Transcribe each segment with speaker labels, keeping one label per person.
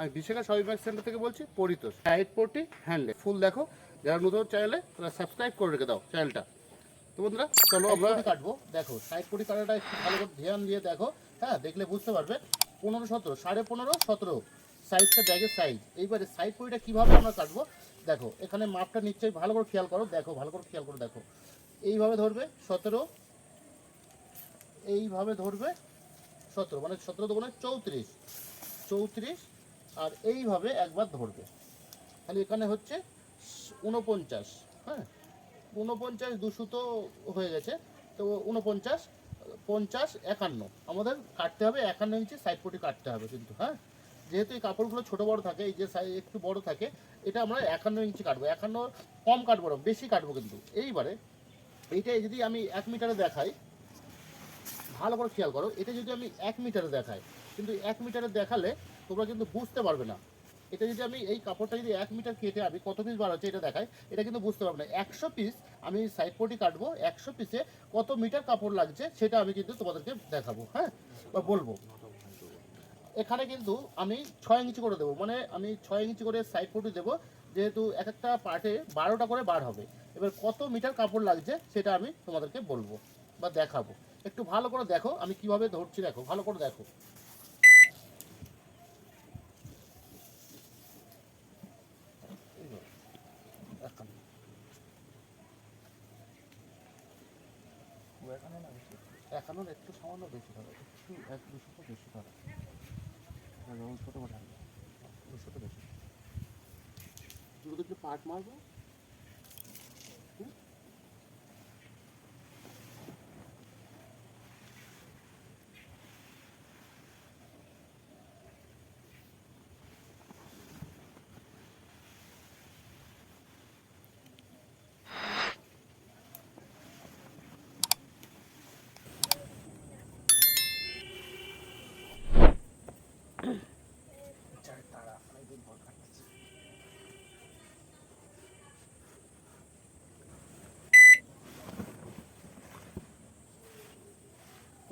Speaker 1: আমি Bishakha shopping centre থেকে বলছি পরিতোষ সাইড পোর্টি হ্যান্ডে ফুল দেখো যারা নতুন চ্যানেলে তারা সাবস্ক্রাইব করে রেখে দাও চ্যানেলটা তো বন্ধুরা চলো আমরা কাটবো দেখো সাইড পোর্টি কাটাটা একটু ভালো করে ধ্যান দিয়ে দেখো হ্যাঁ দেখলে বুঝতে পারবে পনেরো সতেরো সাড়ে পনেরো সতেরো সাইজটা ব্যাগের সাইজ এইবারে সাইড পরিটা কীভাবে আমরা কাটবো দেখো এখানে মাপটা নিশ্চয়ই ভালো করে খেয়াল করো দেখো ভালো করে খেয়াল করো দেখো এইভাবে ধরবে সতেরো এইভাবে ধরবে সতেরো মানে সতেরো তো মানে চৌত্রিশ চৌত্রিশ আর এইভাবে একবার ধরবে তাহলে এখানে হচ্ছে উনপঞ্চাশ হ্যাঁ উনপঞ্চাশ দুশো তো হয়ে গেছে তো উনপঞ্চাশ পঞ্চাশ একান্ন আমাদের কাটতে হবে একান্ন ইঞ্চি সাইড পটি কাটতে হবে কিন্তু হ্যাঁ যেহেতু এই কাপড়গুলো ছোটো বড় থাকে এই যে সাইজ একটু বড় থাকে এটা আমরা একান্ন ইঞ্চি কাটবো একান্ন কম কাটবো না বেশি কাটবো কিন্তু এইবারে এইটা যদি আমি এক মিটারে দেখাই ভালো করে খেয়াল করো এটা যদি আমি এক মিটারে দেখাই কিন্তু এক মিটারে দেখালে তোমরা কিন্তু বুঝতে পারবে না এটা যদি আমি এই কাপড়টা যদি এক মিটার কেটে আমি কত পিস বার হচ্ছে এটা দেখাই এটা কিন্তু বুঝতে পারবে না একশো পিস আমি সাইড পটি কাটবো একশো পিসে কত মিটার কাপড় লাগছে সেটা আমি কিন্তু তোমাদেরকে দেখাবো হ্যাঁ বা বলবো এখানে কিন্তু আমি ছয় ইঞ্চি করে দেবো মানে আমি ছয় ইঞ্চি করে সাইড পটি দেবো যেহেতু এক একটা পার্টে বারোটা করে বার হবে এবার কত মিটার কাপড় লাগছে সেটা আমি তোমাদেরকে বলবো বা দেখাবো একটু ভালো করে দেখো আমি কিভাবে ধরছি দেখো ভালো করে দেখো কারণ একটু সামান্য বেশি ধরে একটু এক দুশোটা বেশি ধরে যেমন ছোটো মাঠে দুশোটা বেশি দুটো দুটো পার্ট মারবো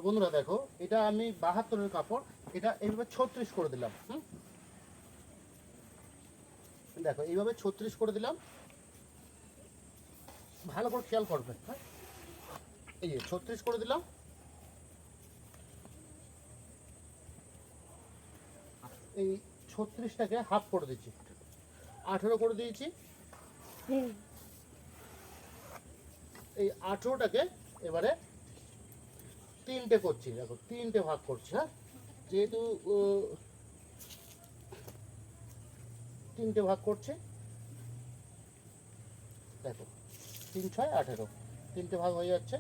Speaker 1: বন্ধুরা দেখো এটা আমি বাহাত্তরের কাপড় এটা এইভাবে ছত্রিশ করে দিলাম হুম দেখো এইভাবে ছত্রিশ করে দিলাম ভালো করে খেয়াল করবে হ্যাঁ? এই যে ছত্রিশ করে দিলাম এই ছত্রিশটাকে হাফ করে দিচ্ছি আঠেরো করে দিয়েছি এই আঠেরোটাকে এবারে তিনটে করছি দেখো তিনটে ভাগ করছি হ্যাঁ যেহেতু তিনটে ভাগ করছি দেখো তিন ছয় আঠেরো তিনটে ভাগ হয়ে যাচ্ছে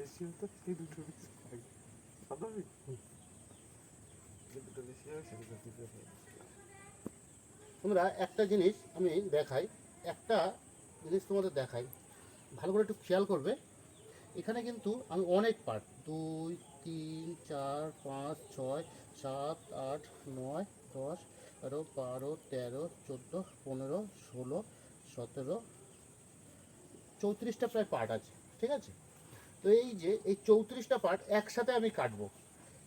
Speaker 1: বেশি হতো সেই দুটো বেশি স্বাভাবিক যে দুটো বেশি সেই দুটো তোমরা একটা জিনিস আমি দেখাই একটা জিনিস তোমাদের দেখাই ভালো করে একটু খেয়াল করবে এখানে কিন্তু আমি অনেক পার্ট দুই তিন চার পাঁচ ছয় সাত আট নয় দশ এগারো বারো তেরো চোদ্দো পনেরো ষোলো সতেরো চৌত্রিশটা প্রায় পার্ট আছে ঠিক আছে তো এই যে এই চৌত্রিশটা পার্ট একসাথে আমি কাটবো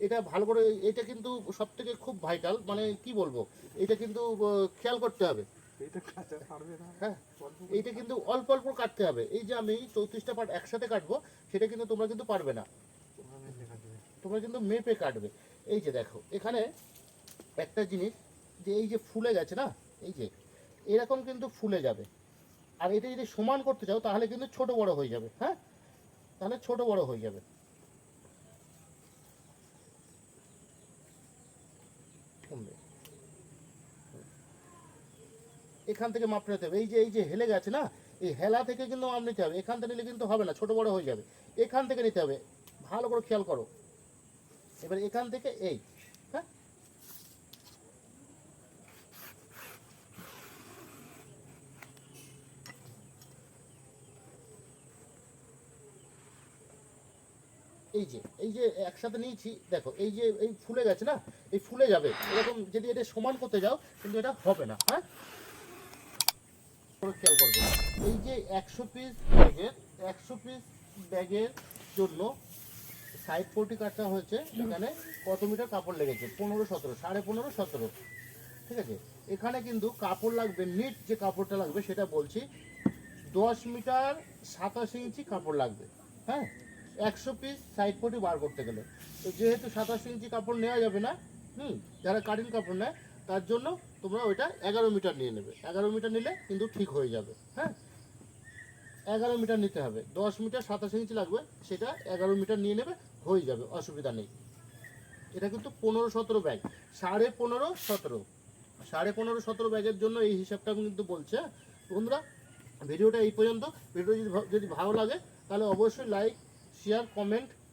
Speaker 1: এটা ভালো করে এটা কিন্তু সব থেকে খুব ভাইটাল মানে কি বলবো এটা কিন্তু খেয়াল করতে হবে হ্যাঁ এইটা কিন্তু অল্প অল্প কাটতে হবে এই যে আমি চৌত্রিশটা পার্ট একসাথে কাটবো সেটা কিন্তু তোমরা কিন্তু পারবে না তোমরা কিন্তু মেপে কাটবে এই যে দেখো এখানে একটা জিনিস যে এই যে ফুলে গেছে না এই যে এরকম কিন্তু ফুলে যাবে আর এটা যদি সমান করতে চাও তাহলে কিন্তু ছোট বড় হয়ে যাবে হ্যাঁ তাহলে ছোট বড় হয়ে যাবে এখান থেকে মাপ নিতে হবে এই যে এই যে হেলে গেছে না এই হেলা থেকে কিন্তু মাপ নিতে হবে এখান থেকে নিলে কিন্তু হবে না ছোট বড় হয়ে যাবে এখান থেকে নিতে হবে ভালো করে খেয়াল করো এবার এখান থেকে এই এই যে এই যে একসাথে নিয়েছি দেখো এই যে এই ফুলে গেছে না এই ফুলে যাবে এরকম যদি এটা সমান করতে যাও কিন্তু এটা হবে না হ্যাঁ খেয়াল করবে এই যে একশো পিস ব্যাগের একশো পিস ব্যাগের জন্য সাইড পটি কাটা হয়েছে এখানে কত মিটার কাপড় লেগেছে পনেরো সতেরো সাড়ে পনেরো সতেরো ঠিক আছে এখানে কিন্তু কাপড় লাগবে নিট যে কাপড়টা লাগবে সেটা বলছি দশ মিটার সাতাশ ইঞ্চি কাপড় লাগবে হ্যাঁ একশো পিস সাইড পটি বার করতে গেলে তো যেহেতু সাতাশ ইঞ্চি কাপড় নেওয়া যাবে না হুম যারা কাটিং কাপড় নেয় তার জন্য তোমরা ওইটা এগারো মিটার নিয়ে নেবে এগারো মিটার নিলে কিন্তু ঠিক হয়ে যাবে হ্যাঁ এগারো মিটার নিতে হবে দশ মিটার সাতাশ ইঞ্চি লাগবে সেটা এগারো মিটার নিয়ে নেবে হয়ে যাবে অসুবিধা নেই এটা কিন্তু পনেরো সতেরো ব্যাগ সাড়ে পনেরো সতেরো সাড়ে পনেরো সতেরো ব্যাগের জন্য এই হিসাবটা আমি কিন্তু বলছি বন্ধুরা ভিডিওটা এই পর্যন্ত ভিডিও যদি যদি ভালো লাগে তাহলে অবশ্যই লাইক share comment